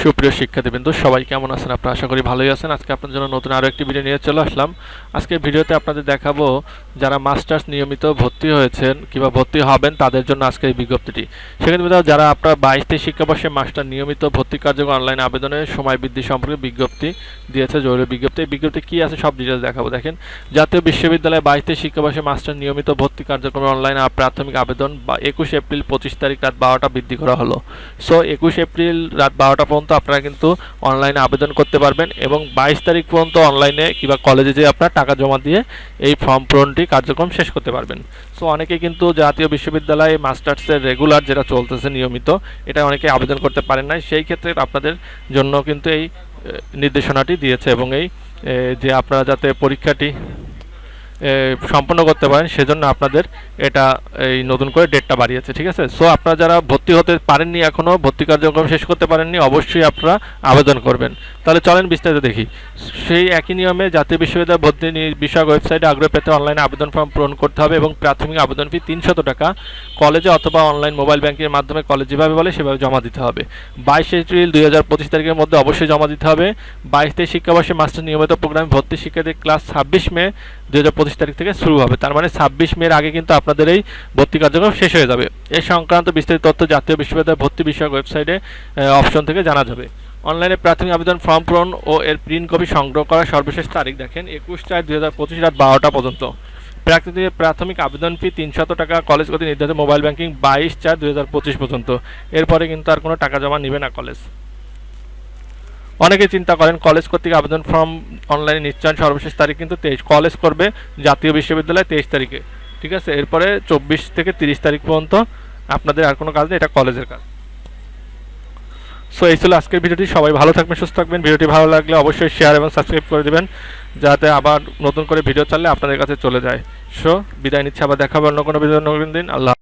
সুপ্রিয় শিক্ষার্থীবৃন্দ, সবাই কেমন আছেন? আপনারা আশা করি ভালোই আছেন। আজকে আপনাদের জন্য নতুন আরও একটি ভিডিও নিয়ে চলে আসলাম। আজকে ভিডিওতে আপনাদের দেখাবো যারা মাস্টার্স নিয়মিত ভর্তি হয়েছেন কিংবা ভর্তি হবেন তাদের জন্য আজকে এই বিজ্ঞপ্তিটি। সেক্ষেত্রে যারা আপনার বাইশ তেইশ শিক্ষাবর্ষে মাস্টার নিয়মিত ভর্তি কার্যক্রম অনলাইন আবেদনের সময় বৃদ্ধি সম্পর্কে বিজ্ঞপ্তি দিয়েছে, জরুরি বিজ্ঞপ্তি। এই বিজ্ঞপ্তি কী আছে সব ডিটেলস দেখাবো। দেখেন, জাতীয় বিশ্ববিদ্যালয়ে বাইশ তেইশ শিক্ষাবর্ষে মাস্টার নিয়মিত ভর্তি কার্যক্রমে অনলাইন প্রাথমিক আবেদন বা একুশ এপ্রিল পঁচিশ তারিখ রাত বারোটা বৃদ্ধি করা হলো। সো একুশ এপ্রিল রাত বারোটা আপনারা কিন্তু অনলাইনে আবেদন করতে পারবেন এবং বাইশ তারিখ পর্যন্ত অনলাইনে কিংবা কলেজে যেয়ে আপনার টাকা জমা দিয়ে এই ফর্ম পূরণটি কার্যক্রম শেষ করতে পারবেন। সো অনেকে কিন্তু জাতীয় বিশ্ববিদ্যালয়ে মাস্টার্সের রেগুলার যেটা চলতেছে নিয়মিত, এটা অনেকে আবেদন করতে পারেন না সেই ক্ষেত্রে আপনাদের জন্য কিন্তু এই নির্দেশনাটি দিয়েছে এবং এই যে আপনারা যাতে পরীক্ষাটি সম্পন্ন করতে পারেন, সেজন্য আপনাদের এটা এই নতুন করে ডেটটা বাড়িয়েছে, ঠিক আছে? সো আপনারা যারা ভর্তি হতে পারেননি এখনও ভর্তি কার্যক্রম শেষ করতে পারেননি, অবশ্যই আপনারা আবেদন করবেন। তাহলে চলেন বিস্তারিত দেখি। সেই একই নিয়মে জাতীয় বিশ্ববিদ্যালয় ভর্তি বিষয়ক ওয়েবসাইটে আগ্রহ পেতে অনলাইনে আবেদন ফর্ম পূরণ করতে হবে এবং প্রাথমিক আবেদন ফি তিনশত টাকা কলেজে অথবা অনলাইন মোবাইল ব্যাংকের মাধ্যমে কলেজ যেভাবে বলে সেভাবে জমা দিতে হবে। বাইশ এপ্রিল দুই হাজার পঁচিশ তারিখের মধ্যে অবশ্যই জমা দিতে হবে। বাইশ তেইশ শিক্ষাবর্ষে মাস্টার নিয়মিত প্রোগ্রামে ভর্তি শিক্ষার্থী ক্লাস ছাব্বিশ মে দুই হাজার পঁচিশ তারিখ থেকে শুরু হবে। তার মানে ছাব্বিশ মের আগে কিন্তু আপনাদের এই ভর্তি কার্যক্রম শেষ হয়ে যাবে। এই সংক্রান্ত বিস্তারিত তথ্য জাতীয় বিশ্ববিদ্যালয় ভর্তি বিষয়ক ওয়েবসাইটে অপশন থেকে জানা যাবে। অনলাইনে প্রাথমিক আবেদন ফর্ম পূরণ ও এর প্রিন্ট কপি সংগ্রহ করার সর্বশেষ তারিখ দেখেন, একুশ চার দুই হাজার পঁচিশ রাত বারোটা পর্যন্ত। প্রাকৃতিক প্রাথমিক আবেদন ফি তিনশত টাকা কলেজ গতি নির্ধারিত মোবাইল ব্যাংকিং বাইশ চার দুই পঁচিশ পর্যন্ত। এরপরে কিন্তু আর কোনো টাকা জমা নেবে না কলেজ অনেকে চিন্তা করেন কলেজ কর্তৃক আবেদন ফর্ম অনলাইনে নিশ্চয়ন সর্বশেষ তারিখ কিন্তু তেইশ কলেজ করবে জাতীয় বিশ্ববিদ্যালয় তেইশ তারিখে, ঠিক আছে? এরপরে চব্বিশ থেকে তিরিশ তারিখ পর্যন্ত আপনাদের আর কোনো কাজ নেই, এটা কলেজের কাজ। সো এই ছিল আজকের ভিডিওটি, সবাই ভালো থাকবেন, সুস্থ থাকবেন। ভিডিওটি ভালো লাগলে অবশ্যই শেয়ার এবং সাবস্ক্রাইব করে দেবেন, যাতে আবার নতুন করে ভিডিও চাললে আপনাদের কাছে চলে যায়। সো বিদায় নিচ্ছে, আবার দেখাবো অন্য কোনো ভিডিও দিন। আল্লাহ